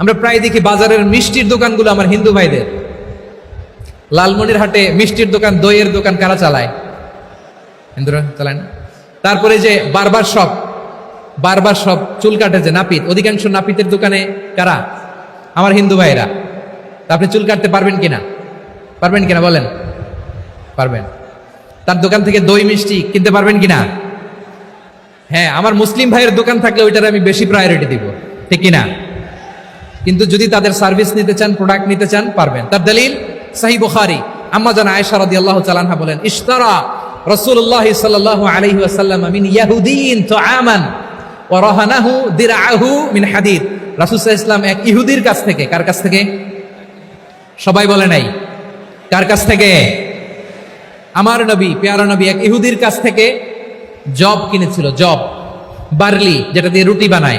আমরা প্রায় দেখি বাজারের মিষ্টির দোকানগুলো আমার হিন্দু ভাইদের। লালমনির হাটে মিষ্টির দোকান, দইয়ের দোকান কারা চালায়? হিন্দুরা চালায় না? তারপরে যে বারবার শপ বারবার সব চুল কাটে যে নাপিত, অধিকাংশ নাপিতের দোকানে কারা? আমার হিন্দু ভাইরা আপনি চুল কাটতে পারবেন কিনা? পারবেন কিনা বলেন? পারবেন। তার দোকান থেকে দই মিষ্টি কিনতে পারবেন কিনা? হ্যাঁ আমার মুসলিম ভাইয়ের দোকান থাকলে ওইটার আমি বেশি প্রায়োরিটি দিব। ঠিক কিনা? কিন্তু যদি তাদের সার্ভিস নিতে চান প্রোডাক্ট নিতে চান, পারবেন। তার দলিল, সাহি বুখারি। আম্মা জান আয়েশা রাদিয়াল্লাহু তাআলা বলেন, ইশতারা রাসূলুল্লাহ সাল্লাল্লাহু আলাইহি ওয়াসাল্লাম মিন ইয়াহুদিন তুআমান ওয়া রাহানাহু দিরআহু মিন হাদিদ। রাসূল আলাইহি এক ইহুদির কাছ থেকে, কার কাছ থেকে? সবাই বলে নাই। কার কাছ থেকে? আমার নবী, পেয়ারা নবী এক ইহুদির কাছ থেকে জব কিনেছিল, জব, বার্লি, যেটা দিয়ে রুটি বানায়।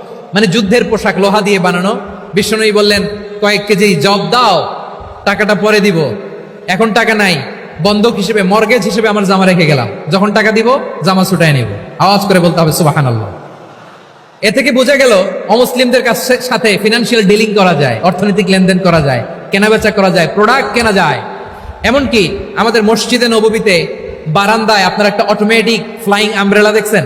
মানে যুদ্ধের পোশাক লোহা দিয়ে বানানো। বিষ্ণুই বললেন, কয়েক কেজি জব দাও, টাকাটা পরে দিব। এখন টাকা নাই, বন্ধক হিসেবে, মর্গেজ হিসেবে আমার জামা রেখে গেলাম। যখন টাকা দিব, জামা ছুটাই নিব। আওয়াজ করে বলতে হবে সুবাহান এ থেকে বোঝা গেল, অমুসলিমদের কাছে সাথে ফিনান্সিয়াল ডিলিং করা যায়, অর্থনৈতিক লেনদেন করা যায়, কেনাবেচা করা যায় প্রোডাক্ট কেনা যায়। এমনকি আমাদের মসজিদে, নববীতে বারান্দায় আপনার একটা অটোমেটিক ফ্লাইং আমব্রেলা দেখছেন?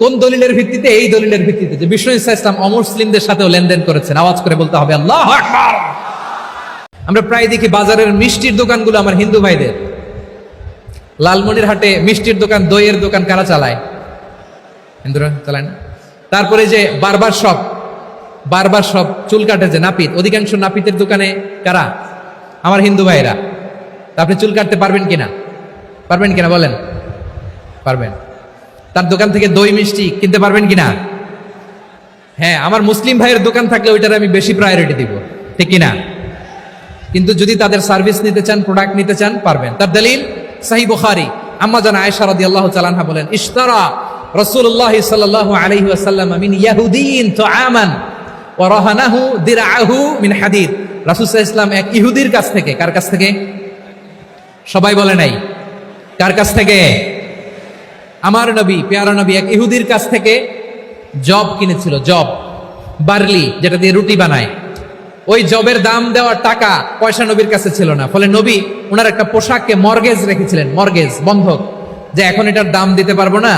কোন দলিলের ভিত্তিতে? এই দলিলের ভিত্তিতে যে বিষ্ণু ইসা ইসলাম অমুসলিমদের সাথেও লেনদেন করেছেন। আওয়াজ করে বলতে হবে, আল্লাহ আমরা প্রায় দেখি বাজারের মিষ্টির দোকানগুলো আমার হিন্দু ভাইদের। লালমনির হাটে মিষ্টির দোকান, দইয়ের দোকান কারা চালায়? হিন্দুরা চালায় না? তারপরে যে বারবার শপ বারবার সব চুল কাটে যে নাপিত, অধিকাংশ নাপিতের দোকানে কারা? আমার হিন্দু ভাইরা আপনি চুল কাটতে পারবেন কিনা? পারবেন কিনা বলেন? পারবেন। তার দোকান থেকে দই মিষ্টি কিনতে পারবেন কিনা? হ্যাঁ আমার মুসলিম ভাইয়ের দোকান থাকলে ওইটার আমি বেশি প্রায়োরিটি দিব। ঠিক কিনা? কিন্তু যদি তাদের সার্ভিস নিতে চান প্রোডাক্ট নিতে চান, পারবেন। তার দলিল সাহি বুখারি আম্মা জান আয়েশা রাদিয়াল্লাহু তাআলা বলেন, ইশতারা রাসূলুল্লাহ সাল্লাল্লাহু আলাইহি ওয়াসাল্লাম মিন ইয়াহুদিন তুআমান ওয়া রাহানাহু দিরআহু মিন হাদিদ। রাসূল সাল্লাল্লাহু এক ইহুদির কাছ থেকে, কার কাছ থেকে? সবাই বলে নাই। কার কাছ থেকে? আমার নবী, পেয়ারা নবী এক ইহুদির কাছ থেকে জব কিনেছিল জব বার্লি যেটা দিয়ে রুটি বানায়। ওই জবের দাম দেওয়ার টাকা পয়সা নবীর কাছে ছিল না। ফলে নবী ওনার একটা পোশাককে মর্গেজ রেখেছিলেন মর্গেজ বন্ধক, যে এখন এটার দাম দিতে পারব না।